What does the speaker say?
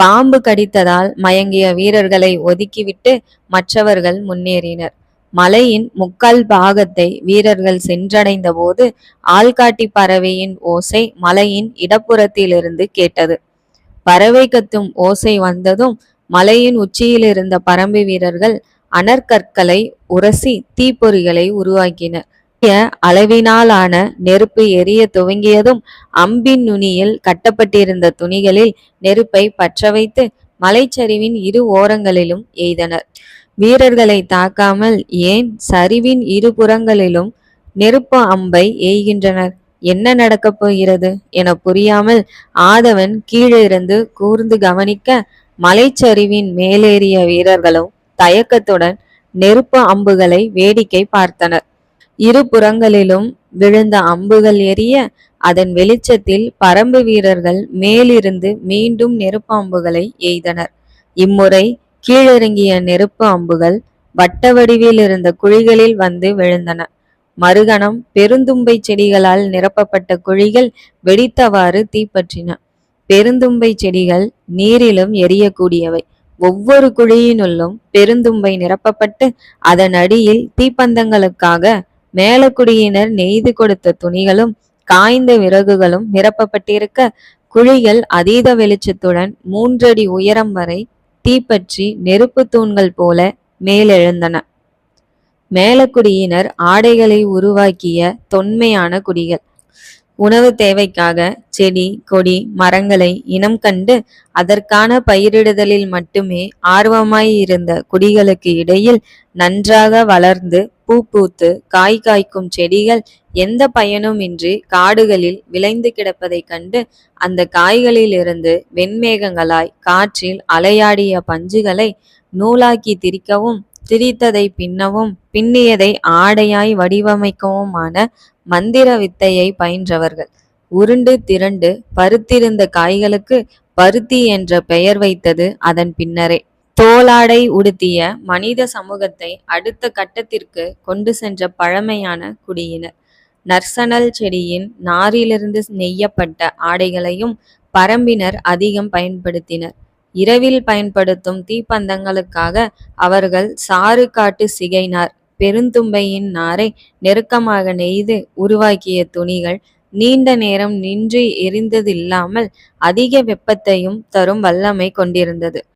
பாம்பு கடித்ததால் மயங்கிய வீரர்களை ஒதுக்கிவிட்டு மற்றவர்கள் முன்னேறினர். மலையின் முக்கால் பாகத்தை வீரர்கள் சென்றடைந்த போது ஆள்காட்டி பறவையின் ஓசை மலையின் இடப்புறத்திலிருந்து கேட்டது. பறவை கத்தும் ஓசை வந்ததும் மலையின் உச்சியில் இருந்த பரம்பு வீரர்கள் அனற்கற்களை உரசி தீப்பொறிகளை உருவாக்கினர். அளவினாலான நெருப்பு எரிய துவங்கியதும் அம்பின் நுனியில் கட்டப்பட்டிருந்த துணிகளில் நெருப்பை பற்ற வைத்து மலைச்சரிவின் இரு ஓரங்களிலும் எய்தனர். வீரர்களை தாக்காமல் ஏன் சரிவின் இரு புறங்களிலும் நெருப்பு அம்பை எய்கின்றனர்? என்ன நடக்கப் போகிறது என புரியாமல் ஆதவன் கீழிருந்து கூர்ந்து கவனிக்க மலைச்சரிவின் மேலேறிய வீரர்களும் தயக்கத்துடன் நெருப்பு அம்புகளை வேடிக்கை பார்த்தனர். இரு புறங்களிலும் விழுந்த அம்புகள் எரிய அதன் வெளிச்சத்தில் பரம்பு வீரர்கள் மேலிருந்து மீண்டும் நெருப்பு அம்புகளை எய்தனர். இம்முறை கீழிறங்கிய நெருப்பு அம்புகள் வட்ட வடிவில் இருந்த குழிகளில் வந்து விழுந்தன. மறுகணம் பெருந்தும்பை செடிகளால் நிரப்பப்பட்ட குழிகள் வெடித்தவாறு தீப்பற்றின. பெருந்தும்பை செடிகள் நீரிலும் எரியக்கூடியவை. ஒவ்வொரு குழியினுள்ளும் பெருந்தும்பை நிரப்பப்பட்டு அதன் அடியில் தீப்பந்தங்களுக்காக மேலக்குடியினர் நெய்து கொடுத்த துணிகளும் காய்ந்த விறகுகளும் நிரப்பப்பட்டிருக்க குழிகள் அதீத வெளிச்சத்துடன் மூன்றடி உயரம் வரை தீப்பற்றி நெருப்பு தூண்கள் போல மேலெழுந்தன. மேலக்குடியினர் ஆடைகளை உருவாக்கிய தொன்மையான குடிகள். உணவு தேவைக்காக செடி கொடி மரங்களை இனம் கண்டு அதற்கான பயிரிடுதலில் மட்டுமே ஆர்வமாயிருந்த குடிகளுக்கு இடையில் நன்றாக வளர்ந்து பூ பூத்து காய் காய்க்கும் செடிகள் எந்த பயனும் இன்றி காடுகளில் விளைந்து கிடப்பதைக் கண்டு அந்த காய்களிலிருந்து வெண்மேகங்களாய் காற்றில் அலையாடிய பஞ்சுகளை நூலாக்கி திரிக்கவும் திரித்ததை பின்னவும் பின்னியதை ஆடையாய் வடிவமைக்கவுமான மந்திர வித்தையை பயின்றவர்கள். உருண்டு திரண்டு பருத்திருந்த காய்களுக்கு பருத்தி என்ற பெயர் வைத்தது அதன் பின்னரே. தோலாடை உடுத்திய மனித சமூகத்தை அடுத்த கட்டத்திற்கு கொண்டு சென்ற பழமையான குடியினர். நர்சனல் செடியின் நாரிலிருந்து நெய்யப்பட்ட ஆடைகளையும் பரம்பினர் அதிகம் பயன்படுத்தினர். இரவில் பயன்படுத்தும் தீப்பந்தங்களுக்காக அவர்கள் சாறு காட்டு சிகைனார் பெருந்தும்பையின் நாரை நெருக்கமாக நெய்து உருவாக்கிய துணிகள் நீண்ட நேரம் நின்று எரிந்ததில்லாமல் அதிக வெப்பத்தையும் தரும் வல்லமை கொண்டிருந்தது.